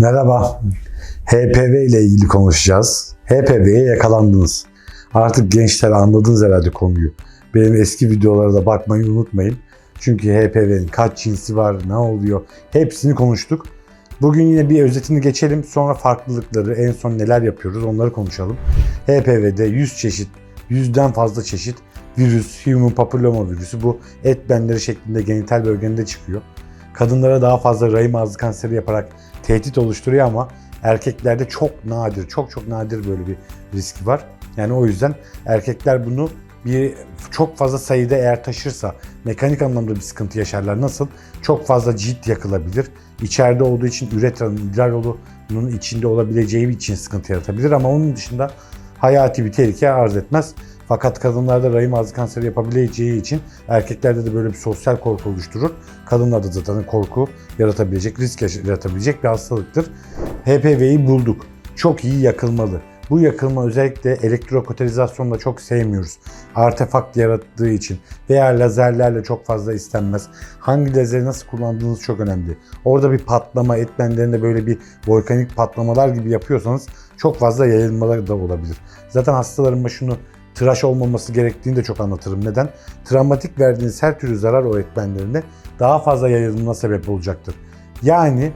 Merhaba. HPV ile ilgili konuşacağız. HPV'ye yakalandınız. Artık gençler anladınız herhalde konuyu. Benim eski videolara da bakmayı unutmayın. Çünkü HPV'nin kaç cinsi var, ne oluyor hepsini konuştuk. Bugün yine bir özetini geçelim. Sonra farklılıkları, en son neler yapıyoruz onları konuşalım. HPV'de 100 çeşit, 100'den fazla çeşit virüs, human papilloma virüsü bu et benleri şeklinde genital bölgende çıkıyor. Kadınlara daha fazla rahim ağzı kanseri yaparak tehdit oluşturuyor ama erkeklerde çok nadir, çok çok nadir böyle bir riski var. Yani o yüzden erkekler bunu bir çok fazla sayıda eğer taşırsa mekanik anlamda bir sıkıntı yaşarlar. Nasıl? Çok fazla cilt yakılabilir. İçeride olduğu için üretranın, idrar yolunun içinde olabileceği için sıkıntı yaratabilir ama onun dışında hayati bir tehlike arz etmez. Fakat kadınlarda rahim ağzı kanseri yapabileceği için erkeklerde de böyle bir sosyal korku oluşturur. Kadınlarda da zaten korku yaratabilecek, risk yaratabilecek bir hastalıktır. HPV'yi bulduk. Çok iyi yakılmalı. Bu yakılma özellikle elektrokotelizasyonla çok sevmiyoruz. Artefakt yarattığı için veya lazerlerle çok fazla istenmez. Hangi lazeri nasıl kullandığınız çok önemli. Orada bir patlama, et benlerinde böyle bir volkanik patlamalar gibi yapıyorsanız çok fazla yayılmalar da olabilir. Zaten hastaların şunu tıraş olmaması gerektiğini de çok anlatırım. Neden? Travmatik verdiğiniz her türlü zarar o etmenlerine daha fazla yayılımına sebep olacaktır. Yani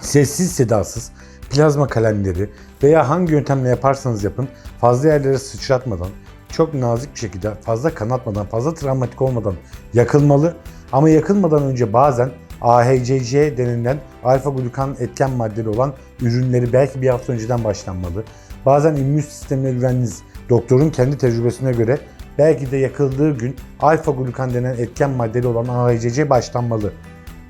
sessiz sedasız plazma kalemleri veya hangi yöntemle yaparsanız yapın fazla yerlere sıçratmadan, çok nazik bir şekilde fazla kanatmadan, fazla travmatik olmadan yakılmalı. Ama yakılmadan önce bazen AHCC denilen alfa glukan etken maddeli olan ürünleri belki bir hafta önceden başlanmalı. Bazen immün sistemine güveniniz doktorun kendi tecrübesine göre belki de yakıldığı gün alfa glukan denen etken maddeli olan AHCC başlanmalı.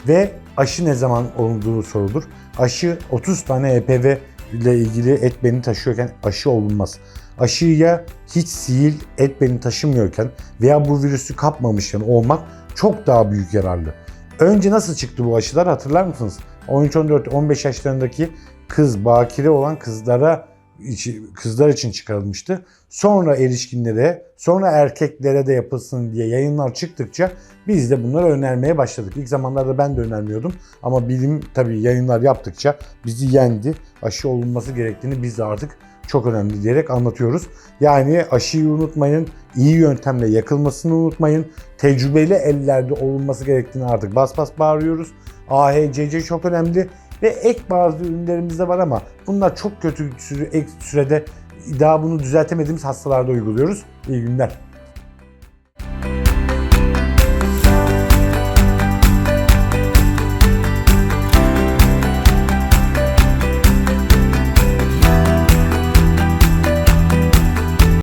Ve aşı ne zaman olduğu sorulur. Aşı 30 tane EPV ile ilgili et beni taşıyorken aşı olunmaz. Aşıya hiç sihir et beni taşımıyorken veya bu virüsü kapmamışken olmak çok daha büyük yararlı. Önce nasıl çıktı bu aşılar hatırlar mısınız? 13, 14, 15 yaşlarındaki kız, bakire olan kızlara kızlar için çıkarılmıştı. Sonra erişkinlere, sonra erkeklere de yapılsın diye yayınlar çıktıkça biz de bunları önermeye başladık. İlk zamanlarda ben de önermiyordum ama bilim tabii yayınlar yaptıkça bizi yendi. Aşı olunması gerektiğini biz de artık çok önemli diyerek anlatıyoruz. Yani aşıyı unutmayın, iyi yöntemle yakılmasını unutmayın. Tecrübeli ellerde olunması gerektiğini artık bas bas bağırıyoruz. AHCC çok önemli ve ek bazı ürünlerimiz de var ama bunlar çok kötü ek sürede daha bunu düzeltemediğimiz hastalarda uyguluyoruz. İyi günler.